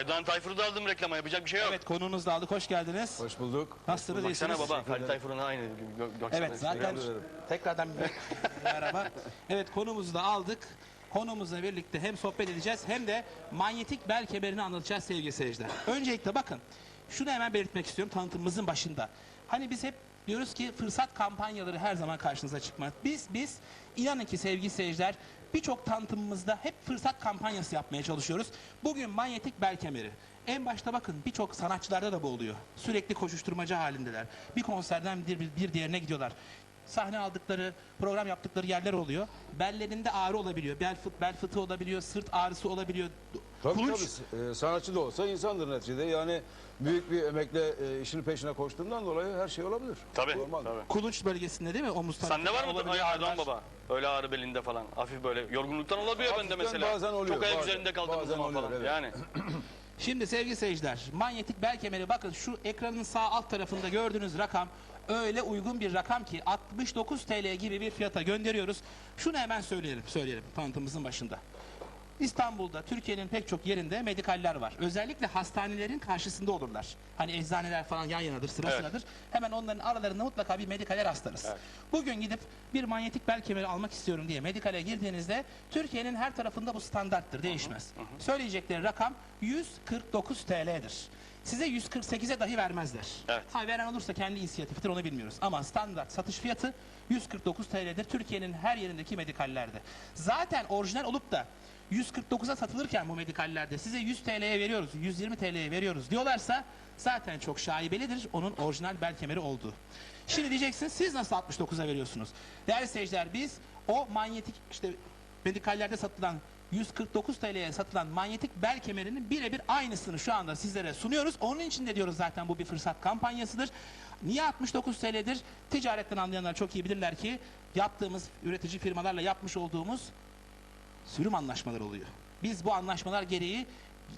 Aydoğan Tayfur'u da aldım reklama yapacak bir şey yok. Evet konuğunuzu da aldık. Hoş geldiniz. Hoş bulduk. Nasılsınız? Baksana iyisiniz? baba Ferit Tayfur'un aynı. Gö- Evet işte. zaten tekrardan bir merhaba. Evet konumuzu da aldık. Konumuzla birlikte hem sohbet edeceğiz hem de manyetik bel kemerini anlatacağız sevgili seyirciler. Öncelikle bakın şunu hemen belirtmek istiyorum tanıtımımızın başında. Hani biz hep diyoruz ki fırsat kampanyaları her zaman karşınıza çıkmaz. Biz biz inanın ki sevgili seyirciler birçok tanıtımımızda hep fırsat kampanyası yapmaya çalışıyoruz. Bugün manyetik bel kemeri. En başta bakın birçok sanatçılarda da bu oluyor. Sürekli koşuşturmaca halindeler. Bir konserden bir, bir diğerine gidiyorlar sahne aldıkları, program yaptıkları yerler oluyor. Bellerinde ağrı olabiliyor. Bel, fıt, bel fıtığı olabiliyor, sırt ağrısı olabiliyor. Tabii Kulunç- tabii. Ee, sanatçı da olsa insandır neticede. Yani büyük bir emekle e, işinin peşine koştuğundan dolayı her şey olabilir. Tabii. Normal. tabii. Kulunç bölgesinde değil mi? Omuz Sende var mı olabiliyor Ay, ağrılar. baba? Öyle ağrı belinde falan. Hafif böyle yorgunluktan olabiliyor bende mesela. bazen oluyor, Çok ayak bazen. üzerinde kaldığım Bazen zaman oluyor, falan. evet. Yani. Şimdi sevgili seyirciler, manyetik bel kemeri bakın şu ekranın sağ alt tarafında gördüğünüz rakam öyle uygun bir rakam ki 69 TL gibi bir fiyata gönderiyoruz. Şunu hemen söyleyelim, söyleyelim tanıtımımızın başında. İstanbul'da, Türkiye'nin pek çok yerinde medikaller var. Özellikle hastanelerin karşısında olurlar. Hani eczaneler falan yan yanadır, sıra Evet. sıradır. Hemen onların aralarında mutlaka bir medikale rastlarız. Bugün gidip bir manyetik bel kemeri almak istiyorum diye medikale girdiğinizde Türkiye'nin her tarafında bu standarttır, değişmez. Söyleyecekleri rakam 149 TL'dir. Size 148'e dahi vermezler. Evet. Ha veren olursa kendi inisiyatifidir onu bilmiyoruz. Ama standart satış fiyatı 149 TL'dir Türkiye'nin her yerindeki medikallerde. Zaten orijinal olup da 149'a satılırken bu medikallerde size 100 TL'ye veriyoruz, 120 TL'ye veriyoruz diyorlarsa zaten çok şaibelidir onun orijinal bel kemeri olduğu. Şimdi diyeceksiniz siz nasıl 69'a veriyorsunuz? Değerli seyirciler biz o manyetik işte medikallerde satılan 149 TL'ye satılan manyetik bel kemerinin birebir aynısını şu anda sizlere sunuyoruz. Onun için de diyoruz zaten bu bir fırsat kampanyasıdır. Niye 69 TL'dir? Ticaretten anlayanlar çok iyi bilirler ki yaptığımız üretici firmalarla yapmış olduğumuz sürüm anlaşmaları oluyor. Biz bu anlaşmalar gereği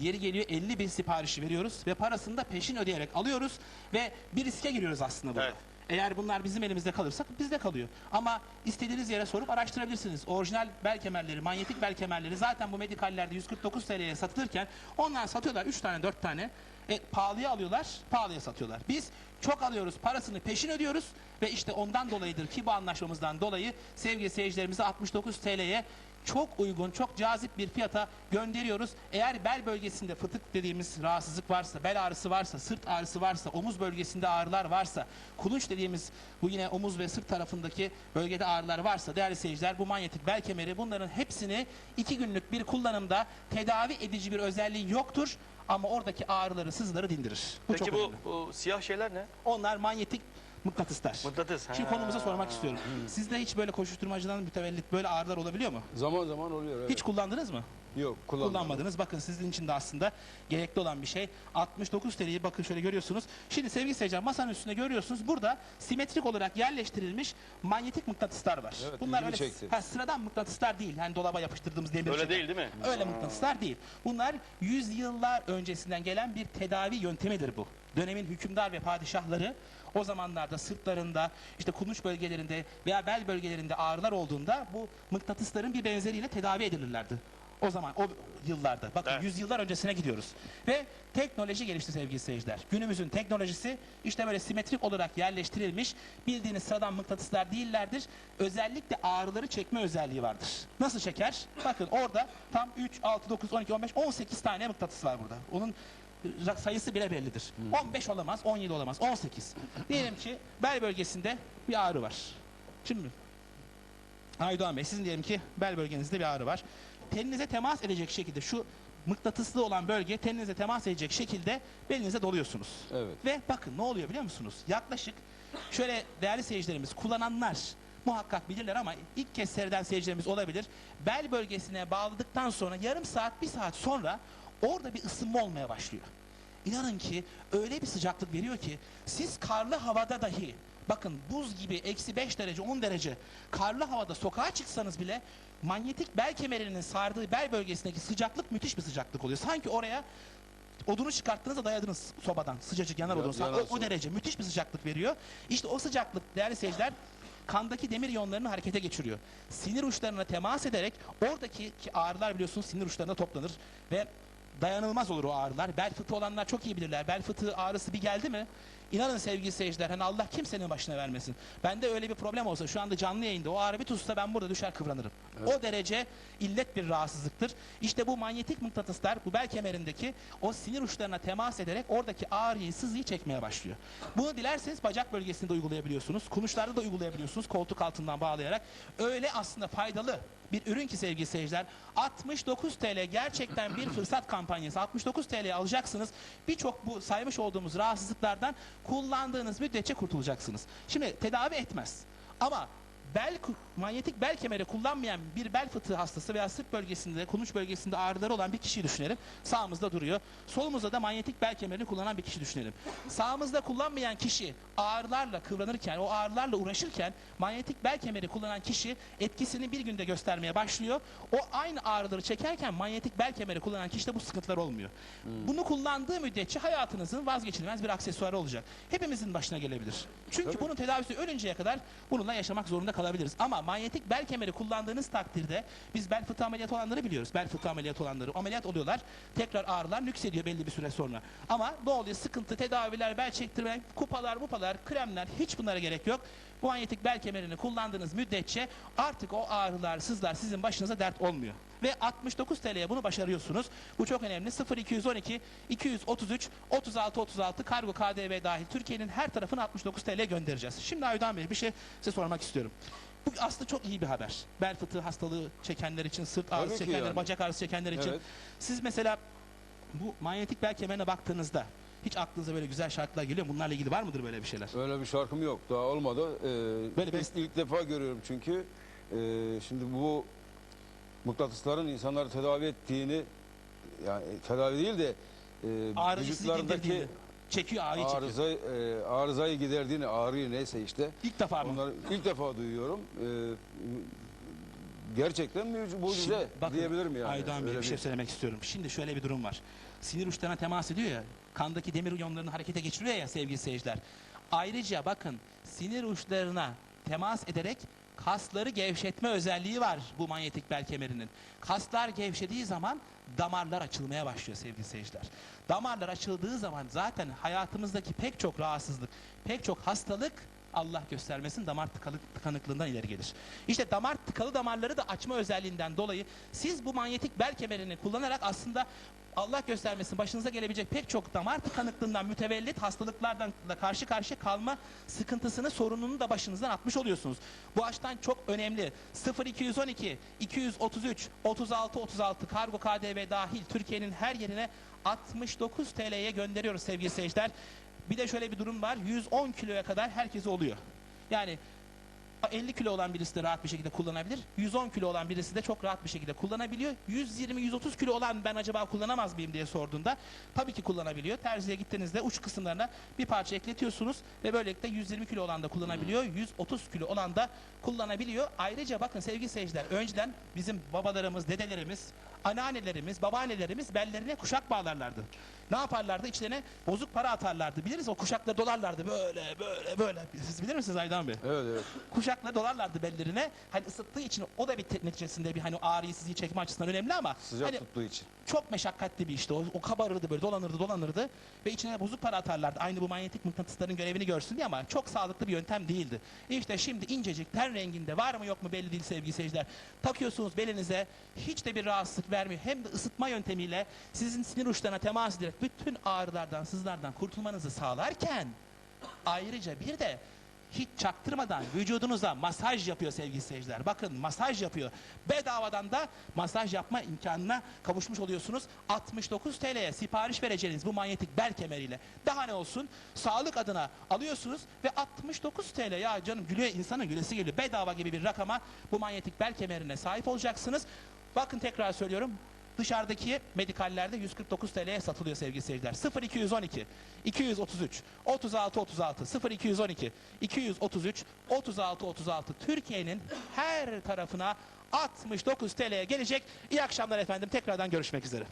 yeri geliyor 50 bin siparişi veriyoruz ve parasını da peşin ödeyerek alıyoruz ve bir riske giriyoruz aslında burada. Evet. Eğer bunlar bizim elimizde kalırsa bizde kalıyor. Ama istediğiniz yere sorup araştırabilirsiniz. Orijinal bel kemerleri, manyetik bel kemerleri zaten bu medikallerde 149 TL'ye satılırken onlar satıyorlar 3 tane 4 tane. E, pahalıya alıyorlar, pahalıya satıyorlar. Biz çok alıyoruz, parasını peşin ödüyoruz ve işte ondan dolayıdır ki bu anlaşmamızdan dolayı sevgili seyircilerimize 69 TL'ye çok uygun, çok cazip bir fiyata gönderiyoruz. Eğer bel bölgesinde fıtık dediğimiz rahatsızlık varsa, bel ağrısı varsa, sırt ağrısı varsa, omuz bölgesinde ağrılar varsa, kulunç dediğimiz bu yine omuz ve sırt tarafındaki bölgede ağrılar varsa değerli seyirciler bu manyetik bel kemeri bunların hepsini iki günlük bir kullanımda tedavi edici bir özelliği yoktur. Ama oradaki ağrıları, sızıları dindirir. Bu Peki çok bu, önemli. bu siyah şeyler ne? Onlar manyetik mıknatıslar. Mıknatıs. Şimdi Ha. konumuza sormak istiyorum. Sizde hiç böyle koşuşturmacıdan mütevellit böyle ağrılar olabiliyor mu? Zaman zaman oluyor. Evet. Hiç kullandınız mı? Yok kullanmadım. kullanmadınız. Bakın sizin için de aslında gerekli olan bir şey. 69 TL'yi bakın şöyle görüyorsunuz. Şimdi sevgili seyirciler masanın üstünde görüyorsunuz. Burada simetrik olarak yerleştirilmiş manyetik mıknatıslar var. Evet, Bunlar ilgimi öyle çekti. ha, sıradan mıknatıslar değil. Hani dolaba yapıştırdığımız demir Öyle değil değil mi? Öyle mıknatıslar değil. Bunlar yüzyıllar öncesinden gelen bir tedavi yöntemidir bu. Dönemin hükümdar ve padişahları o zamanlarda sırtlarında, işte kulunç bölgelerinde veya bel bölgelerinde ağrılar olduğunda bu mıknatısların bir benzeriyle tedavi edilirlerdi. O zaman o yıllarda bakın Evet. yüzyıllar öncesine gidiyoruz. Ve teknoloji gelişti sevgili seyirciler. Günümüzün teknolojisi işte böyle simetrik olarak yerleştirilmiş bildiğiniz sıradan mıknatıslar değillerdir. Özellikle ağrıları çekme özelliği vardır. Nasıl çeker? Bakın orada tam 3, 6, 9, 12, 15, 18 tane mıknatıs var burada. Onun ra- sayısı bile bellidir. 15 olamaz, 17 olamaz, 18. Diyelim ki bel bölgesinde bir ağrı var. Şimdi Aydoğan Bey sizin diyelim ki bel bölgenizde bir ağrı var. Teninize temas edecek şekilde şu mıknatıslı olan bölge teninize temas edecek şekilde belinize doluyorsunuz. Evet. Ve bakın ne oluyor biliyor musunuz? Yaklaşık şöyle değerli seyircilerimiz kullananlar muhakkak bilirler ama ilk kez seyreden seyircilerimiz olabilir. Bel bölgesine bağladıktan sonra yarım saat bir saat sonra orada bir ısınma olmaya başlıyor. İnanın ki öyle bir sıcaklık veriyor ki siz karlı havada dahi bakın buz gibi eksi 5 derece 10 derece karlı havada sokağa çıksanız bile manyetik bel kemerinin sardığı bel bölgesindeki sıcaklık müthiş bir sıcaklık oluyor. Sanki oraya odunu çıkarttığınızda dayadınız sobadan sıcacık yanar Ya- odun. O, o derece müthiş bir sıcaklık veriyor. İşte o sıcaklık değerli seyirciler kandaki demir iyonlarını harekete geçiriyor. Sinir uçlarına temas ederek oradaki ki ağrılar biliyorsunuz sinir uçlarına toplanır ve dayanılmaz olur o ağrılar. Bel fıtığı olanlar çok iyi bilirler. Bel fıtığı ağrısı bir geldi mi? İnanın sevgili seyirciler hani Allah kimsenin başına vermesin. Bende öyle bir problem olsa şu anda canlı yayında o ağrı bir tutsa ben burada düşer kıvranırım. O derece illet bir rahatsızlıktır. İşte bu manyetik mıknatıslar bu bel kemerindeki o sinir uçlarına temas ederek oradaki ağrıyı sızıyı çekmeye başlıyor. Bunu dilerseniz bacak bölgesinde uygulayabiliyorsunuz. Kulunçlarda da uygulayabiliyorsunuz koltuk altından bağlayarak. Öyle aslında faydalı bir ürün ki sevgili seyirciler 69 TL gerçekten bir fırsat kampanyası. 69 TL alacaksınız. Birçok bu saymış olduğumuz rahatsızlıklardan kullandığınız müddetçe kurtulacaksınız. Şimdi tedavi etmez. Ama bel manyetik bel kemeri kullanmayan bir bel fıtığı hastası veya sırt bölgesinde kulunç bölgesinde ağrıları olan bir kişiyi düşünelim sağımızda duruyor solumuzda da manyetik bel kemerini kullanan bir kişi düşünelim sağımızda kullanmayan kişi ağrılarla kıvranırken o ağrılarla uğraşırken manyetik bel kemeri kullanan kişi etkisini bir günde göstermeye başlıyor. O aynı ağrıları çekerken manyetik bel kemeri kullanan kişide bu sıkıntılar olmuyor. Bunu kullandığı müddetçe hayatınızın vazgeçilmez bir aksesuarı olacak. Hepimizin başına gelebilir. Çünkü bunun tedavisi ölünceye kadar bununla yaşamak zorunda kalabiliriz. Ama manyetik bel kemeri kullandığınız takdirde biz bel fıtığı ameliyatı olanları biliyoruz. Bel fıtığı ameliyatı olanları ameliyat oluyorlar. Tekrar ağrılar nüksediyor belli bir süre sonra. Ama ne oluyor? Sıkıntı, tedaviler, bel çektirme, kupalar, mupalar, kremler hiç bunlara gerek yok. Bu manyetik bel kemerini kullandığınız müddetçe artık o ağrılar, sızlar sizin başınıza dert olmuyor. Ve 69 TL'ye bunu başarıyorsunuz. Bu çok önemli. 0212 233 36 36 kargo KDV dahil Türkiye'nin her tarafına 69 TL göndereceğiz. Şimdi Aydan Bey bir şey size sormak istiyorum. Bu aslında çok iyi bir haber. Bel fıtığı hastalığı çekenler için, sırt ağrısı Tabii çekenler, yani. bacak ağrısı çekenler için. Evet. Siz mesela bu manyetik bel kemerine baktığınızda hiç aklınıza böyle güzel şarkılar geliyor mu? Bunlarla ilgili var mıdır böyle bir şeyler? Öyle bir şarkım yok. Daha olmadı. Ee, Böyle bir- ilk, defa görüyorum çünkü. Ee, şimdi bu mıknatısların insanları tedavi ettiğini yani tedavi değil de e, vücutlarındaki çekiyor ağrıyı çekiyor. arıza, e, arızayı giderdiğini, ağrıyı neyse işte. İlk defa mı? Onları ilk defa duyuyorum. Ee, gerçekten mucize, mucize Şimdi bakın, diyebilirim yani. Aydoğan Bey Öyle bir şey söylemek istiyorum. Şimdi şöyle bir durum var. Sinir uçlarına temas ediyor ya, kandaki demir iyonlarını harekete geçiriyor ya sevgili seyirciler. Ayrıca bakın sinir uçlarına temas ederek kasları gevşetme özelliği var bu manyetik bel kemerinin. Kaslar gevşediği zaman damarlar açılmaya başlıyor sevgili seyirciler. Damarlar açıldığı zaman zaten hayatımızdaki pek çok rahatsızlık, pek çok hastalık Allah göstermesin damar tıkalık, tıkanıklığından ileri gelir. İşte damar tıkalı damarları da açma özelliğinden dolayı siz bu manyetik bel kemerini kullanarak aslında Allah göstermesin başınıza gelebilecek pek çok damar tıkanıklığından mütevellit hastalıklardan da karşı karşıya kalma sıkıntısını sorununu da başınızdan atmış oluyorsunuz. Bu açıdan çok önemli. 0212 233 36 36 kargo KDV dahil Türkiye'nin her yerine 69 TL'ye gönderiyoruz sevgili seyirciler. Bir de şöyle bir durum var. 110 kiloya kadar herkese oluyor. Yani 50 kilo olan birisi de rahat bir şekilde kullanabilir. 110 kilo olan birisi de çok rahat bir şekilde kullanabiliyor. 120-130 kilo olan ben acaba kullanamaz mıyım diye sorduğunda tabii ki kullanabiliyor. Terziye gittiğinizde uç kısımlarına bir parça ekletiyorsunuz ve böylelikle 120 kilo olan da kullanabiliyor. 130 kilo olan da kullanabiliyor. Ayrıca bakın sevgili seyirciler önceden bizim babalarımız, dedelerimiz, anneannelerimiz, babaannelerimiz bellerine kuşak bağlarlardı. Ne yaparlardı? İçlerine bozuk para atarlardı. Biliriz o kuşakları dolarlardı böyle böyle böyle. Siz bilir misiniz Aydan Bey? Evet evet. kuşakla dolarlardı bellerine. Hani ısıttığı için o da bir neticesinde bir hani ağrıyı sızıyı çekme açısından önemli ama Sıcak hani tuttuğu için. çok meşakkatli bir işte. O, o kabarırdı böyle dolanırdı dolanırdı ve içine bozuk para atarlardı. Aynı bu manyetik mıknatısların görevini görsün diye ama çok sağlıklı bir yöntem değildi. İşte şimdi incecik ten renginde var mı yok mu belli değil sevgili seyirciler. Takıyorsunuz belinize hiç de bir rahatsızlık vermiyor. Hem de ısıtma yöntemiyle sizin sinir uçlarına temas ederek bütün ağrılardan sızlardan kurtulmanızı sağlarken ayrıca bir de hiç çaktırmadan vücudunuza masaj yapıyor sevgili seyirciler. Bakın masaj yapıyor. Bedavadan da masaj yapma imkanına kavuşmuş oluyorsunuz. 69 TL'ye sipariş vereceğiniz bu manyetik bel kemeriyle. Daha ne olsun? Sağlık adına alıyorsunuz ve 69 TL ya canım gülüyor insanın gülesi geliyor. Bedava gibi bir rakama bu manyetik bel kemerine sahip olacaksınız. Bakın tekrar söylüyorum. Dışarıdaki medikallerde 149 TL'ye satılıyor sevgili seyirciler. 0212 233 36 36 0212 233 36 36 Türkiye'nin her tarafına 69 TL'ye gelecek. İyi akşamlar efendim. Tekrardan görüşmek üzere.